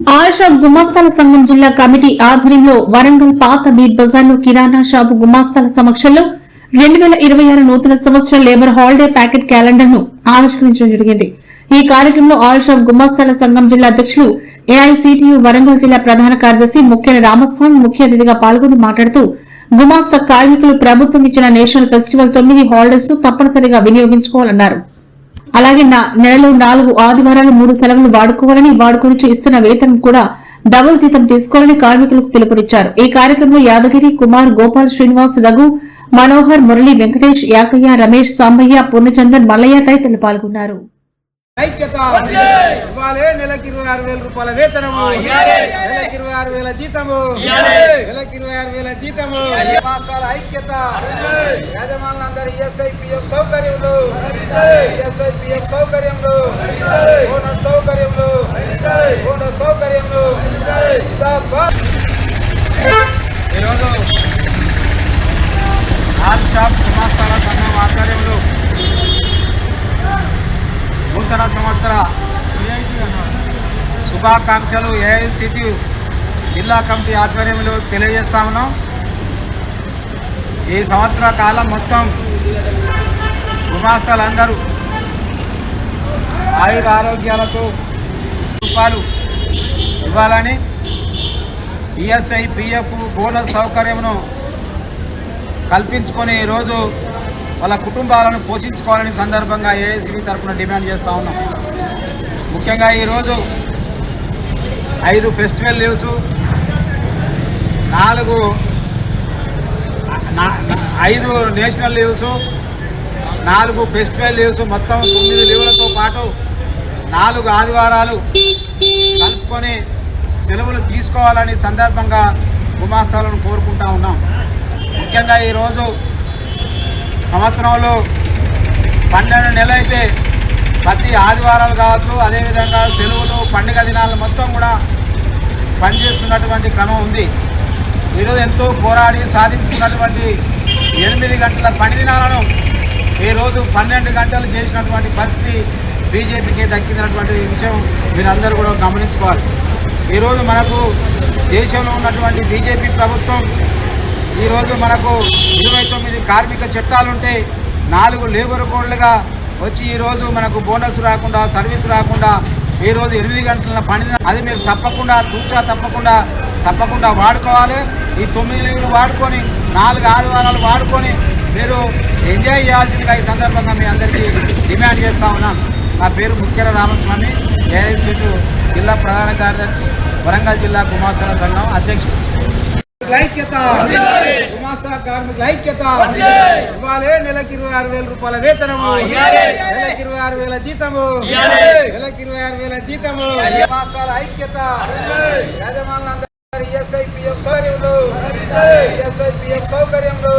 All shop గుమాస్తాల సంఘం జిల్లా committee ఆధ్వర్యంలో వరంగల్ పాత బీర్ బజార్లో కిరాణా షాపు గుమాస్తాల సమక్షంలో రెండు వేల ఇరవై ఆరు నూతన సంవత్సర లేబర్ హాలిడే ప్యాకెట్ క్యాలెండర్ను ఆవిష్కరించడం జరిగింది. ఈ కార్యక్రమంలో ఆల్ షాప్ గుమాస్తాల సంఘం జిల్లా అధ్యక్షులు ఏఐసిటియు వరంగల్ జిల్లా ప్రధాన కార్యదర్శి ముఖ్య రామస్వామి ముఖ్య అతిథిగా పాల్గొని మాట్లాడుతూ గుమాస్తా కార్మికులు ప్రభుత్వం ఇచ్చిన నేషనల్ ఫెస్టివల్ తొమ్మిది హాలిడేస్ను తప్పనిసరిగా వినియోగించుకోవాలన్నారు. అలాగే నా- నెలలో నాలుగు ఆదివారాలు మూడు సెలవులు వాడుకోవాలని వాడుకొని ఇస్తున్న వేతనం కూడా డబుల్ జీతం తీసుకోవాలని కార్మికులకు పిలుపునిచ్చారు. ఈ కార్యక్రమంలో యాదగిరి కుమార్ గోపాల్ శ్రీనివాస్ రఘు మనోహర్ మురళి వెంకటేష్ యాకయ్య రమేష్ సాంబయ్య పూర్ణచందన్ మల్లయ్య తదితరులు పాల్గొన్నారు. ఐక్యత నెలకి ఇరవై ఆరు వేల రూపాయల వేతనము. నెలకి ఇరవై ఆరు వేల జీతము. నెలకి ఇరవై ఆరు వేల జీతము. ఐక్యత. యజమానులందరూ ఈఎస్ఐ పిఎఫ్ సౌకర్యములు. ఈఎస్ఐ పిఎఫ్ సౌకర్యములు. బోనస్ సౌకర్యములు. బోనస్ సౌకర్యములు. ఈరోజు ఆల్ షాప్ గుమాస్తాల సంఘం ఆధ్వర్యంలో నూతన సంవత్సర శుభాకాంక్షలు ఏఐసిటి జిల్లా కమిటీ ఆధ్వర్యంలో తెలియజేస్తా ఉన్నాం. ఈ సంవత్సర కాలం మొత్తం గుమాస్తలందరూ ఆయుర ఆరోగ్యాలతో రూపాయలు ఇవ్వాలని ఈఎస్ఐ పిఎఫ్ బోనస్ సౌకర్యమును కల్పించుకొని ఈరోజు వాళ్ళ కుటుంబాలను పోషించుకోవాలని సందర్భంగా ఏఐసిబి తరఫున డిమాండ్ చేస్తూ ఉన్నాం. ముఖ్యంగా ఈరోజు ఐదు ఫెస్టివల్ లీవ్స్ నాలుగు నా- ఐదు నేషనల్ లీవ్స్ నాలుగు ఫెస్టివల్ లీవ్స్ మొత్తం తొమ్మిది లీవులతో పాటు నాలుగు ఆదివారాలు కలుపుకొని సెలవులు తీసుకోవాలని సందర్భంగా గుమాస్తాలను కోరుకుంటా ఉన్నాం. ముఖ్యంగా ఈరోజు సంవత్సరంలో పన్నెండు నెలలైతే ప్రతి ఆదివారాలు కావచ్చు అదేవిధంగా సెలవులు పండుగ దినాలు మొత్తం కూడా పనిచేస్తున్నటువంటి క్రమం ఉంది. ఈరోజు ఎంతో పోరాడి సాధించుకున్నటువంటి ఎనిమిది గంటల పని దినాలను ఈరోజు పన్నెండు గంటలు చేసినటువంటి పరిస్థితి బీజేపీకి దక్కినటువంటి విషయం మీరందరూ కూడా గమనించుకోవాలి. ఈరోజు మనకు దేశంలో ఉన్నటువంటి బీజేపీ ప్రభుత్వం ఈరోజు మనకు ఇరవై తొమ్మిది కార్మిక చట్టాలుంటే నాలుగు లేబర్ కోడ్లుగా వచ్చి ఈరోజు మనకు బోనస్ రాకుండా సర్వీస్ రాకుండా ఈరోజు ఎనిమిది గంటల పని అది మీరు తప్పకుండా తూచా తప్పకుండా తప్పకుండా వాడుకోవాలి. ఈ తొమ్మిది లీవులు వాడుకొని నాలుగు ఆదివారాలు వాడుకొని మీరు ఎంజాయ్ చేయాల్సిందిగా ఈ సందర్భంగా మీ అందరికీ డిమాండ్ చేస్తా ఉన్నాను. నా పేరు ముఖ్యర రామస్వామి ఏఐసీటు జిల్లా ప్రధాన కార్యదర్శి వరంగల్ జిల్లా కుమార్తెల సంఘం అధ్యక్షుడు. ఐక్యత. గుమాస్తా కార్మికుల ఐక్యత. ఇవ్వాలి నెలకి ఇరవై ఆరు వేల రూపాయల వేతనము. నెలకి ఇరవై ఆరు వేల జీతము. నెలకి ఇరవై ఆరు వేల జీతము. గుమాస్తాల ఐక్యత. యజమానులందరూ ఈఎస్ఐ పిఎఫ్ సౌకర్యములు ఈఎస్ఐ పిఎఫ్ సౌకర్యములు